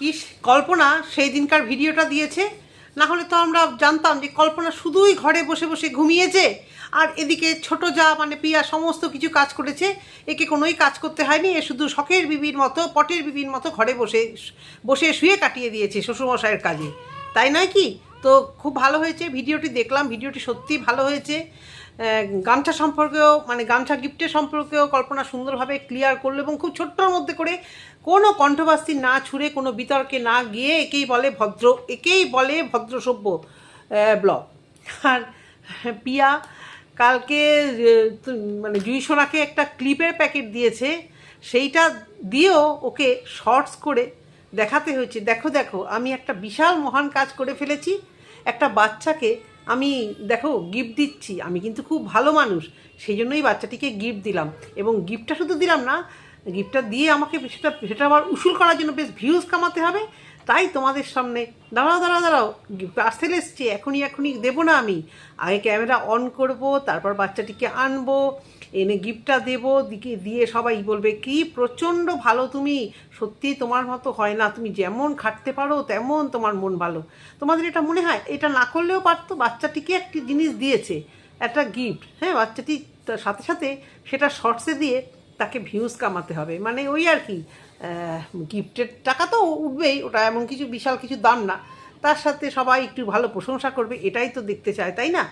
কি কল্পনা সেই দিনকার ভিডিওটা দিয়েছে? না হলে তো আমরা জানতাম যে কল্পনা শুধুই ঘরে বসে বসে ঘুমিয়েছে, আর এদিকে ছোট যা মানে পিয়া সমস্ত কিছু কাজ করেছে, একে কোনোই কাজ করতে হয়নি, এ শুধু শখের বিবির মতো, পটের বিবির মতো ঘরে বসে বসে শুয়ে কাটিয়ে দিয়েছে শ্বশুরমশাইয়ের কাজে। তাই নয় কি? তো খুব ভালো হয়েছে, ভিডিওটি দেখলাম, ভিডিওটি সত্যিই ভালো হয়েছে। গামছা সম্পর্কেও মানে গামছা গিফটের সম্পর্কেও কল্পনা সুন্দরভাবে ক্লিয়ার করল এবং খুব ছোট্টর মধ্যে করে কোনো কণ্ঠবাস্তি না ছুঁড়ে, কোনো বিতর্কে না গিয়ে একেই বলে ভদ্র, একেই বলে ভদ্র সভ্য ব্লগ। আর পিয়া কালকে মানে জুই সোনাকে একটা ক্লিপের প্যাকেট দিয়েছে, সেইটা দিয়েও ওকে শর্টস করে দেখাতে হয়েছে। দেখো দেখো, আমি একটা বিশাল মহান কাজ করে ফেলেছি। একটা বাচ্চাকে আমি দেখো গিফট দিচ্ছি, আমি কিন্তু খুব ভালো মানুষ, সেই জন্যই বাচ্চাটিকে গিফট দিলাম। এবং গিফটটা শুধু দিলাম না গিফটটা দিয়ে আমাকে সেটা সেটা আবার উসুল করার জন্য বেশ ভিউজ কামাতে হবে। তাই তোমাদের সামনে, দাঁড়াও দাঁড়াও দাঁড়াও পার্সেল এসছে, এখনই এখনই দেবো না আমি। আগে ক্যামেরা অন করব, তারপর বাচ্চাটিকে আনব। এনে গিফটটা দেবো, দিকে দিয়ে সবাই বলবে, কি প্রচণ্ড ভালো তুমি। সত্যি তোমার মতো হয় না। তুমি যেমন খাটতে পারো, তেমন তোমার মন ভালো। তোমাদের এটা মনে হয়? এটা না করলেও পারতো, বাচ্চাটিকে একটি জিনিস দিয়েছে, একটা গিফট হ্যাঁ বাচ্চাটি সাথে সাথে সেটা শর্টসে দিয়ে তাকে ভিউজ কামাতে হবে। মানে ওই আর কি গিফটের টাকা তো উঠবেই, ওটা এমন কিছু বিশাল কিছু দাম না। তার সাথে সবাই একটু ভালো প্রশংসা করবে, এটাই তো দেখতে চায়, তাই না?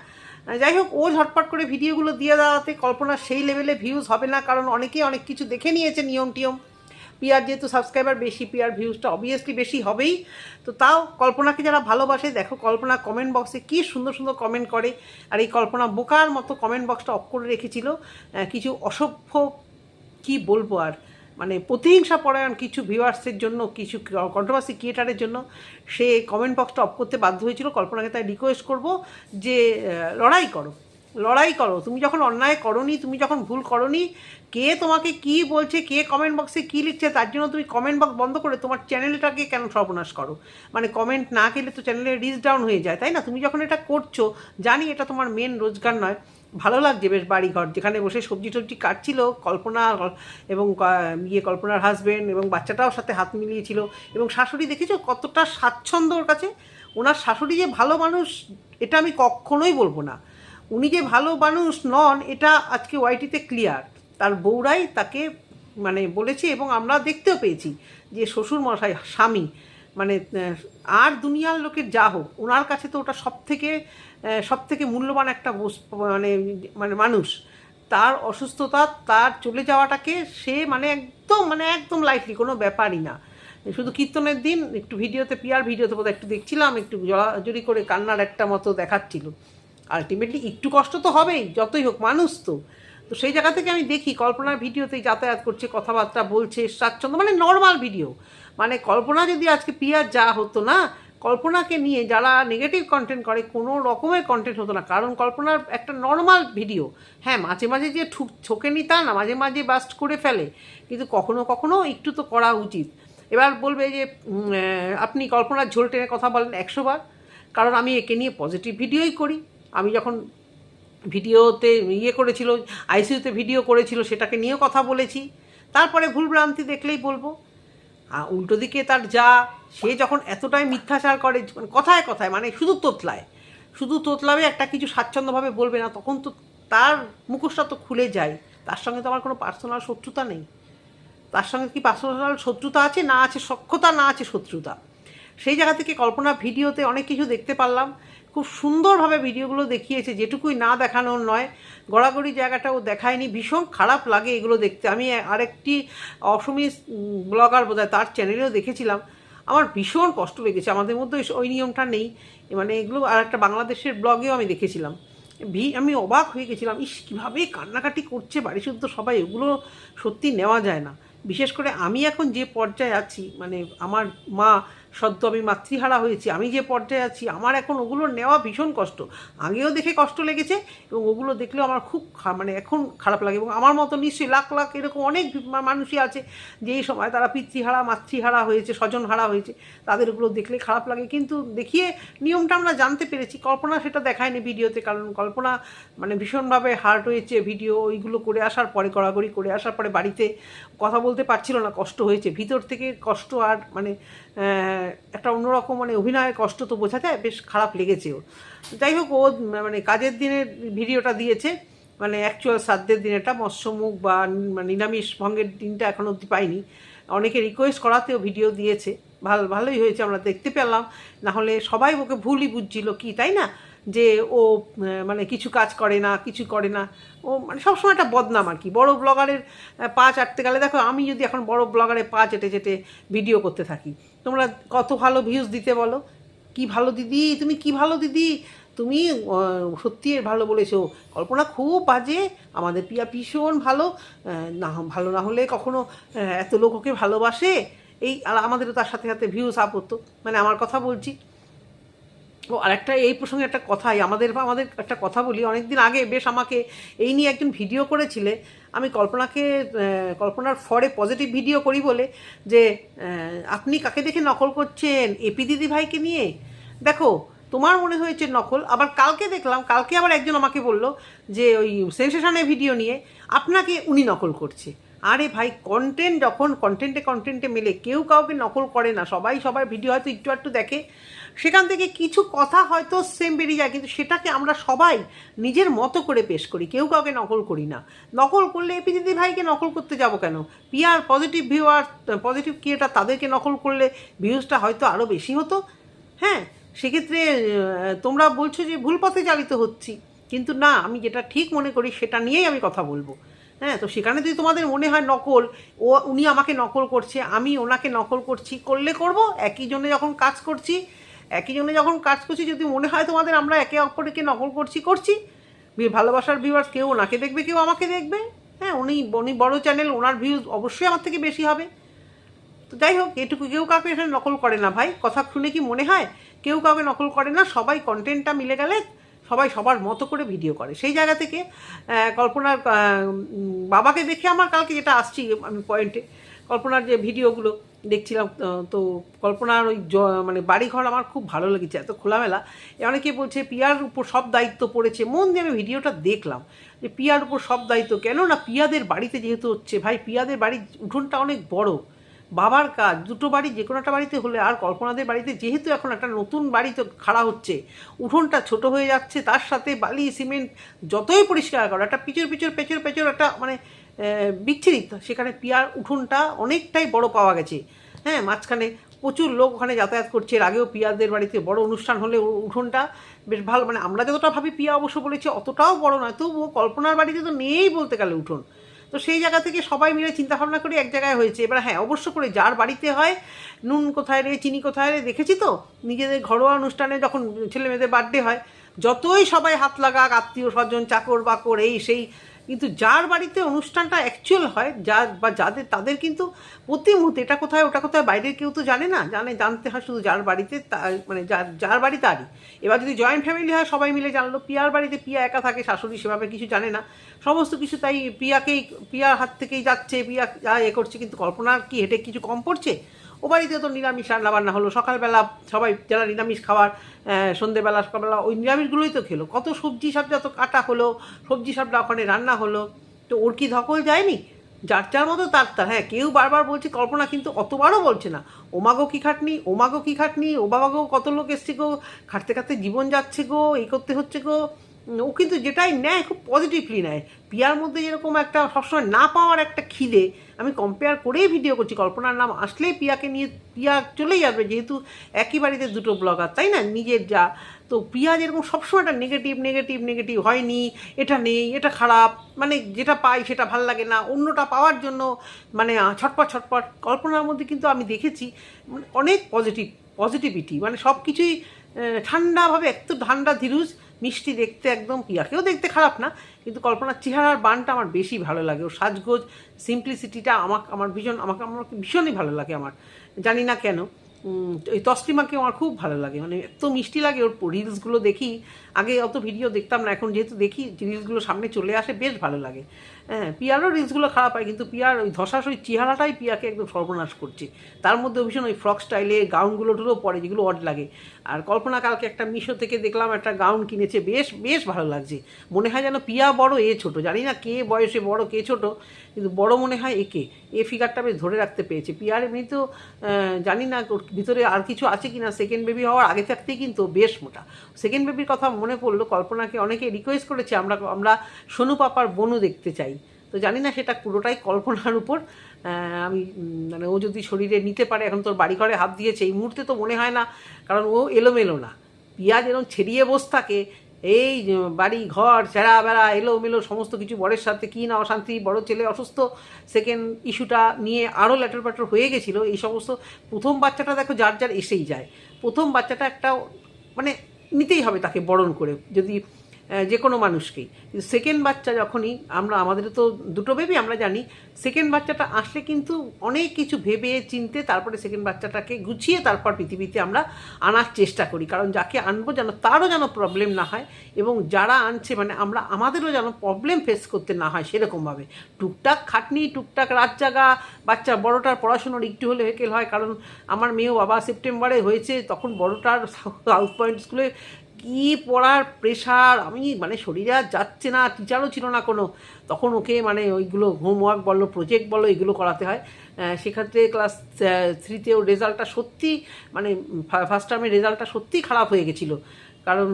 যাই হোক, ও ঝটপট করে ভিডিওগুলো দিয়ে দেওয়াতে কল্পনা সেই লেভেলে ভিউজ হবে না, কারণ অনেকেই অনেক কিছু দেখে নিয়েছে নিয়ম টিয়ম। পিয়ার যেহেতু সাবস্ক্রাইবার বেশি পিয়ার ভিউজটা অবভিয়াসলি বেশি হবেই। তো তাও কল্পনাকে যারা ভালোবাসে, দেখো কল্পনা কমেন্ট বক্সে কী সুন্দর সুন্দর কমেন্ট করে। আর এই কল্পনা বোকার মতো কমেন্ট বক্সটা অফ করে রেখেছিল। কিছু অসভ্য কি বলব আর? মানে প্রতিহিংসা পরায়ণ কিছু ভিউয়ার্সের জন্য, কিছু কন্ট্রোভার্সি ক্রিয়েটারের জন্য, সে কমেন্ট বক্সটা অফ করতে বাধ্য হয়েছিল। কল্পনাকে তাই রিকোয়েস্ট করব যে লড়াই করো। লড়াই করো। তুমি যখন অন্যায় করনি, তুমি যখন ভুল করনি, কে তোমাকে কি বলছে, কে কমেন্ট বক্সে কি লিখছে, তার জন্য তুমি কমেন্ট বক্স বন্ধ করে তোমার চ্যানেলটাকে কেন সর্বনাশ করো? মানে কমেন্ট না গেলে তো চ্যানেলের রিচ ডাউন হয়ে যায়, তাই না? তুমি যখন এটা করছ, জানি এটা তোমার মেন রোজগার নয়। ভালো লাগছে, বেশ বাড়িঘর। যেখানে বসে সবজি টবজি কাটছিল, কল্পনা এবং ইয়ে কল্পনার হাজবেন্ড এবং বাচ্চাটাও সাথে হাত মিলিয়েছিল। এবং শাশুড়ি, দেখেছ কতটা স্বাচ্ছন্দ্য ওর কাছে? ওনার শাশুড়ি যে ভালো মানুষ, এটা আমি কখনোই বলব না। উনি যে ভালো মানুষ নন, এটা আজকে ওয়াইটিতে ক্লিয়ার তার বউরাই তাকে মানে বলেছে এবং আমরা দেখতেও পেয়েছি যে শ্বশুর মশাই স্বামী মানে আর দুনিয়ার লোকের যা হোক, ওনার কাছে তো ওটা সব থেকে সব থেকে মূল্যবান একটা মানে মানে মানুষ। তার অসুস্থতা, তার চলে যাওয়াটাকে সে মানে একদম মানে একদম লাইটলি কোনো ব্যাপারই না। শুধু কীর্তনের দিন, একটু ভিডিওতে, পিয়ার ভিডিওতে বোধহয় একটু দেখছিলাম, একটু জড়াজড়ি করে কান্নার একটা মতো দেখাচ্ছিল। আলটিমেটলি একটু কষ্ট তো হবেই, যতই হোক, মানুষ তো। তো সেই জায়গা থেকে আমি দেখি, কল্পনার ভিডিওতেই যাতায়াত করছে, কথাবার্তা বলছে, স্বাচ্ছন্দ্য মানে নর্মাল ভিডিও মানে কল্পনা যদি আজকে পিয়ার যা হতো না কল্পনাকে নিয়ে যারা নেগেটিভ কন্টেন্ট করে, কোনো রকমের কন্টেন্ট হতো না। কারণ কল্পনার একটা নর্মাল ভিডিও হ্যাঁ মাঝে মাঝে যে ঠুক ছোকেনি তা না, মাঝে মাঝে বাস্ট করে ফেলে। কিন্তু কখনো কখনো একটু তো করা উচিত। এবার বলবে যে আপনি কল্পনার ঝোল টেনে কথা বলেন একশো বার। কারণ আমি একে নিয়ে পজিটিভ ভিডিওই করি। আমি যখন ভিডিওতে ইয়ে করেছিল আইসিইউতে ভিডিও করেছিল, সেটাকে নিয়েও কথা বলেছি। তারপরে ভুলভ্রান্তি দেখলেই বলব। উল্টো দিকে তার যা, সে যখন এতটাই মিথ্যাচার করে মানে কথায় কথায় মানে শুধু তোতলায়, শুধু তোতলাবে একটা কিছু স্বাচ্ছন্দ্যভাবে বলবে না, তখন তো তার মুখোশটা তো খুলে যায়। তার সঙ্গে তো আমার কোনো পার্সোনাল শত্রুতা নেই। তার সঙ্গে কি পার্সোনাল শত্রুতা আছে? না আছে সক্ষতা না আছে শত্রুতা। সেই জায়গা থেকে কল্পনা ভিডিওতে অনেক কিছু দেখতে পারলাম। খুব সুন্দরভাবে ভিডিওগুলো দেখিয়েছে, যেটুকুই না দেখানোর নয়, গড়াগড়ি জায়গাটাও দেখায়নি, ভীষণ খারাপ লাগে এগুলো দেখতে। আমি আরেকটি অসমীয় ব্লগার বোধহয় তার চ্যানেলেও দেখেছিলাম, আমার ভীষণ কষ্ট লেগেছে, আমাদের মধ্যে ওই- ওই নিয়মটা নেই মানে এগুলো আর একটা বাংলাদেশের ব্লগেও আমি দেখেছিলাম। ভি, আমি অবাক হয়ে গেছিলাম, ইস, কীভাবে কান্নাকাটি করছে বাড়ি শুদ্ধ সবাই, এগুলো সত্যি নেওয়া যায় না। বিশেষ করে আমি এখন যে পর্যায়ে আছি মানে আমার মা সদ্য আমি মাতৃহারা হয়েছি, আমি যে পর্যায়ে আছি, আমার এখন ওগুলো নেওয়া ভীষণ কষ্ট। আগেও দেখে কষ্ট লেগেছে এবং ওগুলো দেখলেও আমার খুব মানে এখন খারাপ লাগে এবং আমার মতো নিশ্চয়ই লাখ লাখ এরকম অনেক মানুষই আছে যে এই সময় তারা পিতৃহারা, মাতৃহারা হয়েছে, স্বজনহারা হয়েছে তাদের ওগুলো দেখলে খারাপ লাগে। কিন্তু দেখিয়ে নিয়মটা আমরা জানতে পেরেছি, কল্পনা সেটা দেখায়নি ভিডিওতে, কারণ কল্পনা মানে ভীষণভাবে হার্ট হয়েছে ভিডিও, ওইগুলো করে আসার পরে কড়াকড়ি করে আসার পরে বাড়িতে কথা বলতে পারছিল না, কষ্ট হয়েছে। ভিতর থেকে কষ্ট আর মানে একটা অন্যরকম মানে অভিনয়ের কষ্ট তো বোঝাতে বেশ খারাপ লেগেছে ও যাই হোক, ও মানে কাজের দিনের ভিডিওটা দিয়েছে মানে অ্যাকচুয়াল শ্রাদ্ধের দিনেটা মৎস্যমুখ বা মানে নিরামিষ ভঙ্গের দিনটা এখন অব্দি পাইনি। অনেকে রিকোয়েস্ট করাতেও ভিডিও দিয়েছে। ভালো, ভালোই হয়েছে, আমরা দেখতে পেলাম। নাহলে সবাই ওকে ভুলই বুঝছিল, কি, তাই না? যে ও মানে কিছু কাজ করে না, কিছু করে না। ও মানে সবসময় একটা বদনাম আর কি। বড় ব্লগারের পা চাটতে গেলে, দেখো, আমি যদি এখন বড় ব্লগারের পা চেটে চেটে ভিডিও করতে থাকি, তোমরা কত ভালো ভিউজ দিতে বলো? কি ভালো দিদি? তুমি কি ভালো দিদি? তুমি সত্যি ভালো বলেছ। কল্পনা খুব বাজে। আমাদের পিয়া ভীষণ ভালো। না ভালো না হলে কখনো এত লোক ওকে ভালোবাসে। এই, আর আমাদেরও তার সাথে সাথে ভিউজ আপ হতো। মানে আমার কথা বলছি। ও, আরেকটা এই প্রসঙ্গে একটা কথাই আমাদের বা আমাদের একটা কথা বলি। অনেকদিন আগে বেশ আমাকে এই নিয়ে একজন ভিডিও করেছিলে। আমি কল্পনাকে কল্পনার ফরে পজিটিভ ভিডিও করি বলে যে আপনি কাকে দেখে নকল করছেন? এপি দিদি ভাইকে নিয়ে? দেখো, তোমার মনে হয়েছে নকল, আবার কালকে দেখলাম, কালকে আবার একজন আমাকে বলল যে, ওই সেন্সেশনের ভিডিও নিয়ে, আপনাকে উনি নকল করছে। আরে ভাই কন্টেন্ট যখন কন্টেন্টে কন্টেন্টে মেলে, কেউ কাউকে নকল করে না। সবাই সবার ভিডিও হয়তো একটু একটু দেখে। সেখান থেকে কিছু কথা হয়তো সেম বেরিয়ে যায়, কিন্তু সেটাকে আমরা সবাই নিজের মতো করে পেশ করি, কেউ কাউকে নকল করি না। নকল করলে এপি ভাইকে নকল করতে যাব কেন? PR positive viewer positive creator তাদেরকে নকল করলে ভিউজটা হয়তো আরও বেশি হতো। হ্যাঁ সেক্ষেত্রে তোমরা বলছো যে ভুল পথে চালিত হচ্ছি, কিন্তু না, আমি যেটা ঠিক মনে করি সেটা নিয়েই আমি কথা বলব। হ্যাঁ তো সেখানে যদি তোমাদের মনে হয় নকল, ও, উনি আমাকে নকল করছে, আমি ওনাকে নকল করছি, করলে করব, একই জন্য যখন কাজ করছি একই জন্য যখন কাজ করছি, যদি মনে হয় তোমাদের আমরা একে অপরকে নকল করছি করছি। ভালোবাসার ভিউয়ার্স কেউ ওনাকে দেখবে, কেউ আমাকে দেখবে। হ্যাঁ উনি উনি বড়ো চ্যানেল ওনার ভিউজ অবশ্যই আমার থেকে বেশি হবে। তো যাই হোক, এটুকু কেউ কাউকে এখানে নকল করে না ভাই। কথা শুনে কি মনে হয়? কেউ কাউকে নকল করে না, সবাই কন্টেন্টটা মিলে গেলে সবাই সবার মতো করে ভিডিও করে। সেই জায়গা থেকে কল্পনার বাবাকে দেখে আমার কালকে যেটা আসছি পয়েন্টে কল্পনার যে ভিডিওগুলো দেখছিলাম, তো কল্পনার ওই মানে বাড়িঘর আমার খুব ভালো লেগেছে, এত খোলামেলা। এ অনেকে বলছে, পিয়ার উপর সব দায়িত্ব পড়েছে। মন দিয়ে আমি ভিডিওটা দেখলাম, যে পিয়ার উপর সব দায়িত্ব কেন না পিয়াদের বাড়িতে যেহেতু হচ্ছে, ভাই পিয়াদের বাড়ির উঠোনটা অনেক বড়, বাবার কাজ, দুটো বাড়ি, যে কোনো একটা বাড়িতে হলে আর কল্পনাদের বাড়িতে যেহেতু এখন একটা নতুন বাড়ি তো খাড়া হচ্ছে, উঠোনটা ছোট হয়ে যাচ্ছে, তার সাথে বালি, সিমেন্ট যতই পরিষ্কার করো, একটা পিচর পিচর, পেচর পেচর একটা মানে বিচ্ছিরিত সেখানে পিয়ার উঠোনটা অনেকটাই বড় পাওয়া গেছে। হ্যাঁ মাঝখানে প্রচুর লোক ওখানে যাতায়াত করছে। এর আগেও পিয়াদের বাড়িতে বড় অনুষ্ঠান হলে উঠোনটা বেশ ভালো। মানে আমরা যতটা ভাবি পিয়া অবশ্য বলেছি, অতটাও বড় নয়। তবুও কল্পনার বাড়িতে তো নেই বলতে গেলে উঠোন। তো সেই জায়গা থেকে সবাই মিলে চিন্তা ভাবনা করে এক জায়গায় হয়েছে। এবার হ্যাঁ অবশ্য করে যার বাড়িতে হয়, নুন কোথায় রে, চিনি কোথায় রে, দেখেছি তো? নিজেদের ঘরোয়া অনুষ্ঠানে যখন ছেলে মেয়েদের বার্থডে হয়, যতই সবাই হাত লাগাক, আত্মীয় স্বজন চাকর বাকর এই সেই কিন্তু যার বাড়িতে অনুষ্ঠানটা অ্যাকচুয়াল হয়, যা বা যাদের, তাদের কিন্তু প্রতি মুহূর্তে এটা কোথায়, ওটা কোথায়, বাইরের কেউ তো জানে না, জানে, জানতে হয় শুধু যার বাড়িতে মানে যার যার বাড়ি তারই। এবার যদি জয়েন্ট ফ্যামিলি হয়, সবাই মিলে জানলো, পিয়ার বাড়িতে পিয়া একা থাকে, শাশুড়ি সেভাবে কিছু জানে না। সমস্ত কিছু তাই পিয়াকেই, পিয়ার হাত থেকেই যাচ্ছে, পিয়া যা এ করছে, কিন্তু কল্পনার কি হেঁটে কিছু কম পড়ছে? ও বাড়িতে তো নিরামিষ রান্না বান্না হলো। সকালবেলা সবাই যারা নিরামিষ খাওয়ার সন্ধেবেলা সকালবেলা, ওই নিরামিষগুলোই তো খেলো। কত সবজি সবজি তো কাটা হলো, সবজি সবটা ওখানে রান্না হলো। তো ওর কি ধকল যায়নি? যার যার মতো তার তার। হ্যাঁ কেউ বারবার বলছে, কল্পনা কিন্তু অতবারও বলছে না। ওমাগো কী খাটনি? ওমাগো কী খাটনি? ও বাবাগো কত লোক এসছে গো? খাটতে খাটতে জীবন যাচ্ছে গো, এই করতে হচ্ছে গো। ও কিন্তু যেটাই নেয়, খুব পজিটিভলি নেয়। পিয়ার মধ্যে যেরকম একটা সবসময় না পাওয়ার একটা খিদে, আমি কম্পেয়ার করেই ভিডিও করছি। কল্পনার নাম আসলেই পিয়াকে নিয়ে, পিয়া চলেই আসবে যেহেতু একই বাড়িতে দুটো ব্লগার, তাই না? নিজের যা। তো পিয়া যেরকম সবসময় একটা নেগেটিভ নেগেটিভ নেগেটিভ হয়নি, এটা নেই, এটা খারাপ মানে যেটা পাই সেটা ভালো লাগে না, অন্যটা পাওয়ার জন্য মানে ছটপট ছটপট। কল্পনার মধ্যে কিন্তু আমি দেখেছি মানে অনেক পজিটিভ পজিটিভিটি মানে সব কিছুই ঠান্ডাভাবে, একটু ঠান্ডা ধীরুজ মিষ্টি দেখতে একদম পিয়াকেও দেখতে খারাপ না, কিন্তু কল্পনার চেহারার বানটা আমার বেশি ভালো লাগে। ও সাজগোজ সিম্পলিসিটিটা আমাকে, আমার ভীষণ, আমাকে, আমার ভীষণই ভালো লাগে আমার। জানি না কেন। ওই তসলিমাকে আমার খুব ভালো লাগে। মানে এত মিষ্টি লাগে ওর রিলসগুলো দেখি। আগে অত ভিডিও দেখতাম না, এখন যেহেতু দেখি রিলসগুলো সামনে চলে আসে, বেশ ভালো লাগে। হ্যাঁ পিয়ারও রিলসগুলো খারাপ হয়, কিন্তু পিয়ার ওই ধসাস ওই চেহারাটাই পিয়াকে একদম সর্বনাশ করছে। তার মধ্যে ভীষণ ওই ফ্রক স্টাইলে গাউনগুলো টুলো পরে, যেগুলো অড লাগে। আর কল্পনা কালকে একটা মিশো থেকে দেখলাম, একটা গাউন কিনেছে, বেশ বেশ ভালো লাগছে। মনে হয় যেন পিয়া বড় এ ছোট, জানি না কে বয়সে বড়, কে ছোট। কিন্তু বড় মনে হয় একে। এ ফিগারটা বেশ ধরে রাখতে পেরেছে। পিয়ার আহ, জানি না ভিতরে আর কিছু আছে কি না সেকেন্ড বেবি হওয়ার আগে থাকতেই কিন্তু বেশ মোটা। সেকেন্ড বেবির কথা মনে পড়ল কল্পনাকে অনেকে রিকোয়েস্ট করেছে আমরা আমরা সোনু পাপার বনু দেখতে চাই। তো জানি না সেটা পুরোটাই কল্পনার উপর। আমি মানে ও যদি শরীরে নিতে পারে এখন তোর বাড়ি ঘরে হাত দিয়েছে এই মুহূর্তে তো মনে হয় না কারণ ও এলোমেলো না। পিঁয়াজ এরকম ছেড়িয়ে বস থাকে এই বাড়ি, ঘর ছেঁড়া বেড়া এলো মেলো সমস্ত কিছু, বরের সাথে কী না অশান্তি, বড় ছেলে অসুস্থ সেকেন্ড ইস্যুটা নিয়ে আরও ল্যাটার প্যাটার হয়ে গেছিল। এই সমস্ত প্রথম বাচ্চাটা দেখো যার যার এসেই যায়। প্রথম বাচ্চাটা একটা মানে নিতেই হবে তাকে বরণ করে। যদি যে কোনো মানুষকেই। কিন্তু সেকেন্ড বাচ্চা যখনই, আমরা, আমাদের তো দুটো বেবি আমরা জানি সেকেন্ড বাচ্চাটা আসলে কিন্তু অনেক কিছু ভেবে, চিনতে, তারপরে সেকেন্ড বাচ্চাটাকে গুছিয়ে তারপর পৃথিবীতে আমরা আনার চেষ্টা করি। কারণ যাকে আনব যেন তারও যেন প্রবলেম না হয় এবং যারা আনছে মানে আমরা, আমাদেরও যেন প্রবলেম ফেস করতে না হয় সেরকমভাবে। টুকটাক খাটনি, টুকটাক রাত জাগা, বাচ্চা বড়টার পড়াশুনোর একটু হলে হেকেল হয়। কারণ আমার মেয়েও বাবা সেপ্টেম্বরে হয়েছে, তখন বড়টার সাউথ পয়েন্ট স্কুলে কি পড়ার প্রেশার আমি মানে শরীরে আর যাচ্ছে না টিচারও ছিল না কোনো। তখন ওকে মানে ওইগুলো হোমওয়ার্ক বলো প্রজেক্ট বলো, এগুলো করাতে হয়। সেক্ষেত্রে ক্লাস থ্রিতেও রেজাল্টটা সত্যি মানে ফার্স্ট টার্মের রেজাল্টটা সত্যিই খারাপ হয়ে গেছিল। কারণ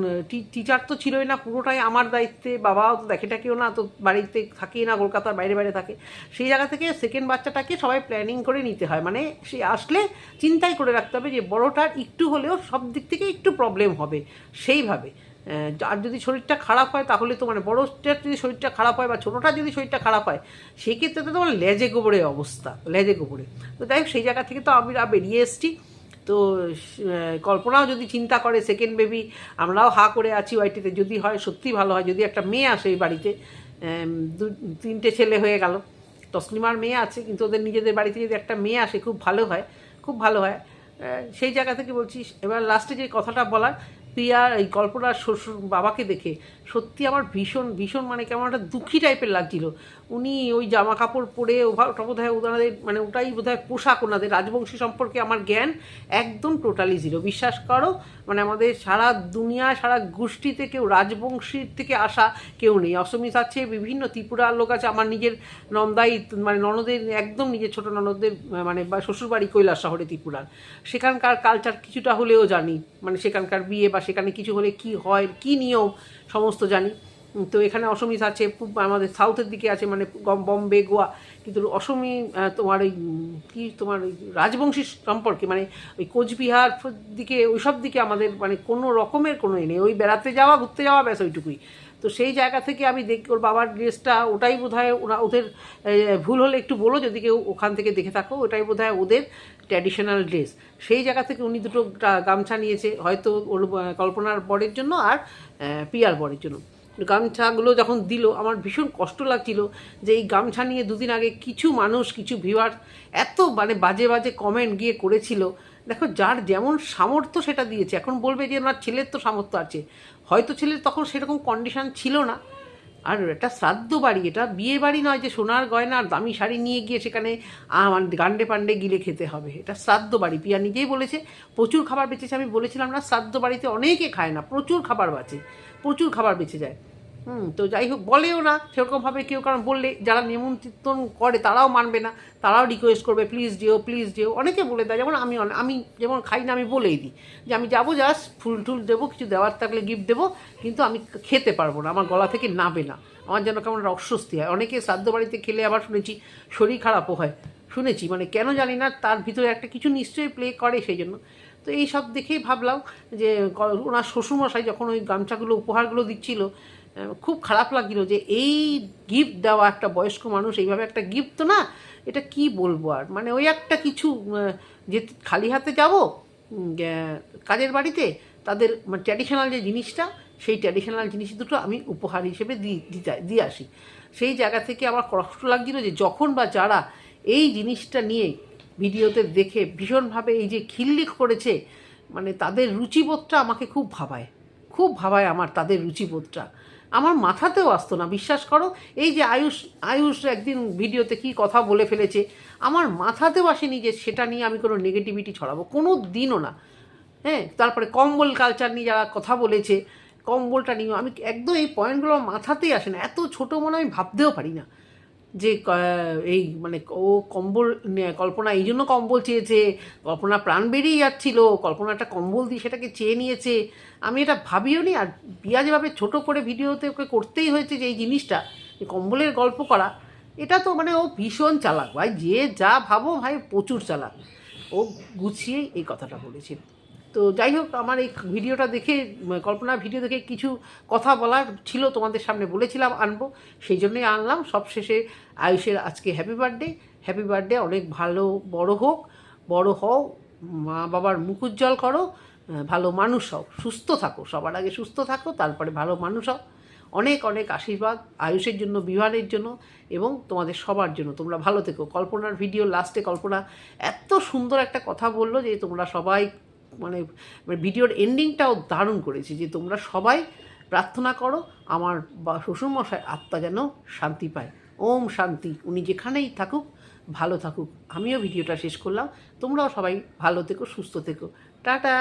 টিচার তো ছিলই না, পুরোটাই আমার দায়িত্বে, বাবাও তো দেখে টাকেও না, তো বাড়িতে থাকেই না, কলকাতার বাইরে বাইরে থাকে। সেই জায়গা থেকে সেকেন্ড বাচ্চাটাকে সবাই প্ল্যানিং করে নিতে হয়। মানে সে আসলে চিন্তাই করে রাখতে হবে যে বড়টার একটু হলেও সব দিক থেকে একটু প্রবলেম হবে, সেইভাবে। আর যদি শরীরটা খারাপ হয়, তাহলে তো মানে বড়টার যদি শরীরটা খারাপ হয় বা ছোটোটার যদি শরীরটা খারাপ হয়, সেক্ষেত্রে তো তোমার লেজে গোবরে অবস্থা, লেজে গোবরে। তো যাই হোক, সেই জায়গা থেকে তো আমরা বেরিয়ে এসেছি। তো কল্পনাও যদি চিন্তা করে সেকেন্ড বেবি আমরাও হা করে আছি ওয়াইটিতে যদি হয় সত্যি ভালো হয়, যদি একটা মেয়ে আসে এই বাড়িতে দু, তিনটে ছেলে হয়ে গেল, তসলিমার মেয়ে আছে, কিন্তু ওদের নিজেদের বাড়িতে যদি একটা মেয়ে আসে, খুব ভালো হয়, খুব ভালো হয় সেই জায়গা থেকে বলছি এবার লাস্টে যে কথাটা বলার প্রিয়ার এই কল্পনার শ্বশুর বাবাকে দেখে সত্যি আমার ভীষণ ভীষণ মানে কেমন একটা দুঃখী টাইপের লাগছিল। উনি ওই জামা কাপড় পরে ওটা বোধ হয় ওনাদের মানে ওটাই বোধ হয় পোশাক ওনাদের রাজবংশী সম্পর্কে আমার জ্ঞান একদম টোটালি জিরো বিশ্বাস করো মানে আমাদের সারা দুনিয়া, সারা গোষ্ঠীতে কেউ রাজবংশীর থেকে আসা কেউ নেই। অসমিত আছে বিভিন্ন ত্রিপুরার লোক আছে, আমার নিজের নন্দাই মানে ননদের, একদম নিজের ছোট ননদের মানে শ্বশুরবাড়ি কৈলাস শহরে ত্রিপুরার। সেখানকার কালচার কিছুটা হলেও জানি মানে সেখানকার বিয়ে বা সেখানে কিছু হলে কি হয়, কি নিয়ম, সমস্ত জানি। তো এখানে অসমিস আছে আমাদের সাউথের দিকে আছে মানে বম্বে, গোয়া। কিন্তু অসমী তোমার ওই কি তোমার ওই রাজবংশী সম্পর্কে মানে ওই কোচবিহার দিকে দিকে, ওইসব দিকে আমাদের মানে কোনো রকমের কোনো এ নেই। ওই বেড়াতে যাওয়া, ঘুরতে যাওয়া, ব্যাস ওইটুকুই। তো সেই জায়গা থেকে আমি দেখি, ওর বাবার ড্রেসটা ওটাই বোধ হয় ওরা ওদের ভুল হলে একটু বলো, যদি কেউ ওখান থেকে দেখে থাকো, ওটাই বোধ ওদের ট্র্যাডিশনাল ড্রেস সেই জায়গা থেকে উনি দুটো গামছা নিয়েছে, হয়তো ওর কল্পনার বরের জন্য আর পিয়ার বরের জন্য। গামছাগুলো যখন দিল, আমার ভীষণ কষ্ট লাগছিল যে এই গামছা নিয়ে দুদিন আগে কিছু মানুষ, কিছু ভিউয়ার এত মানে বাজে বাজে কমেন্ট গিয়ে করেছিল। দেখো যার যেমন সামর্থ্য সেটা দিয়েছে। এখন বলবে যে ওনার ছেলের তো সামর্থ্য আছে। হয়তো ছেলের তখন সেরকম কন্ডিশন ছিল না। আর এটা শ্রাদ্ধ বাড়ি এটা বিয়ে বাড়ি নয় যে সোনার গয়না আর দামি শাড়ি নিয়ে গিয়ে সেখানে আহ, মানে গান্ডে পান্ডে গিলে খেতে হবে। এটা শ্রাদ্ধ বাড়ি। পিয়া নিজেই বলেছে প্রচুর খাবার বেঁচেছে। আমি বলেছিলাম না শ্রাদ্ধ বাড়িতে অনেকে খায় না প্রচুর খাবার বাঁচে প্রচুর খাবার বেঁচে যায়। হুম, তো যাই হোক, বলেও না সেরকমভাবে কেউ, কারণ বললে যারা নিমন্ত্রণ করে তারাও মানবে না, তারাও রিকোয়েস্ট করবে প্লিজ যেও প্লিজ যেও। অনেকে বলে দেয়, যেমন আমি আমি যেমন খাই না, আমি বলেই দিই যে, আমি যাব জাস্ট ফুল টুল দেবো, কিছু দেওয়ার থাকলে গিফট দেবো, কিন্তু আমি খেতে পারব না, আমার গলা থেকে নাবে না। আমার যেন কেমন অস্বস্তি হয়। অনেকে শ্রাদ্ধ বাড়িতে খেলে আবার শুনেছি, শরীর খারাপও হয়। শুনেছি মানে কেন জানি না, তার ভিতরে একটা কিছু নিশ্চয়ই প্লে করে সেই জন্য তো এই সব দেখেই ভাবলাম যে ওনার শ্বশুরমশাই যখন ওই গামছাগুলো, উপহারগুলো দিচ্ছিল খুব খারাপ লাগছিল যে এই গিফট দেওয়া একটা বয়স্ক মানুষ, এইভাবে একটা গিফট তো না, এটা কি বলব আর? মানে ওই একটা কিছু যে খালি হাতে যাব কাজের বাড়িতে, তাদের মানে ট্র্যাডিশনাল যে জিনিসটা, সেই ট্র্যাডিশনাল জিনিস দুটো আমি উপহার হিসেবে দিয়ে আসি। সেই জায়গা থেকে আমার কষ্ট লাগছিল যে যখন বা যারা এই জিনিসটা নিয়ে ভিডিওতে দেখে ভীষণভাবে এই যে খিল্লি করেছে মানে তাদের রুচিবোধটা আমাকে খুব ভাবায়। খুব ভাবায় আমার তাদের রুচিবোধটা। আমার মাথাতেও আসতো না, বিশ্বাস করো? এই যে আয়ুষ আয়ুষ একদিন ভিডিওতে কি কথা বলে ফেলেছে, আমার মাথাতেও আসেনি যে সেটা নিয়ে আমি কোনো নেগেটিভিটি ছড়াবো, কোনো দিনও না। হ্যাঁ তারপরে কম্বল কালচার নিয়ে যারা কথা বলেছে, কম্বলটা নিয়ে আমি একদম এই পয়েন্টগুলো মাথাতেই আসে না, এত ছোটো মনে আমি ভাবতেও পারি না। যে এই মানে ও কম্বল কল্পনা, এই জন্য কম্বল চেয়েছে। কল্পনা প্রাণ বেরিয়ে যাচ্ছিল। কল্পনা একটা কম্বল দিয়ে সেটাকে চেয়ে নিয়েছে। আমি এটা ভাবিও নি। আর পিয়া যেভাবে ছোটো করে ভিডিওতে ওকে করতেই হয়েছে যে, এই জিনিসটা কম্বলের গল্প করা, এটা তো মানে ও ভীষণ চালাক। ভাই, যে যা ভাবো, ভাই, প্রচুর চালাক। ও গুছিয়েই এই কথাটা বলেছে। তো যাই হোক আমার এই ভিডিওটা দেখে উম, কল্পনার ভিডিও দেখে কিছু কথা বলার ছিল তোমাদের সামনে বলেছিলাম আনব। সেই জন্যই আনলাম। সবশেষে আয়ুষের আজকে হ্যাপি বার্থডে হ্যাপি বার্থডে অনেক ভালো বড় হোক বড় হও মা বাবার মুখ উজ্জ্বল করো ভালো মানুষ হও সুস্থ থাকো সবার আগে সুস্থ থাকো তারপরে ভালো মানুষ হও। অনেক অনেক আশীর্বাদ আয়ুষের জন্য বিহানের জন্য এবং তোমাদের সবার জন্য। তোমরা ভালো থেকো। কল্পনার ভিডিও লাস্টে কল্পনা এত সুন্দর একটা কথা বলল যে তোমরা সবাই মানে ভিডিওর এন্ডিংটাও দারুণ করেছি যে তোমরা সবাই প্রার্থনা করো, আমার বা, শ্বশুরমশাই আত্মা যেন শান্তি পায়। ওম শান্তি, উনি যেখানেই থাকুক, ভালো থাকুক। আমিও ভিডিওটা শেষ করলাম। তোমরাও সবাই ভালো থেকো, সুস্থ থেকো। টাটা!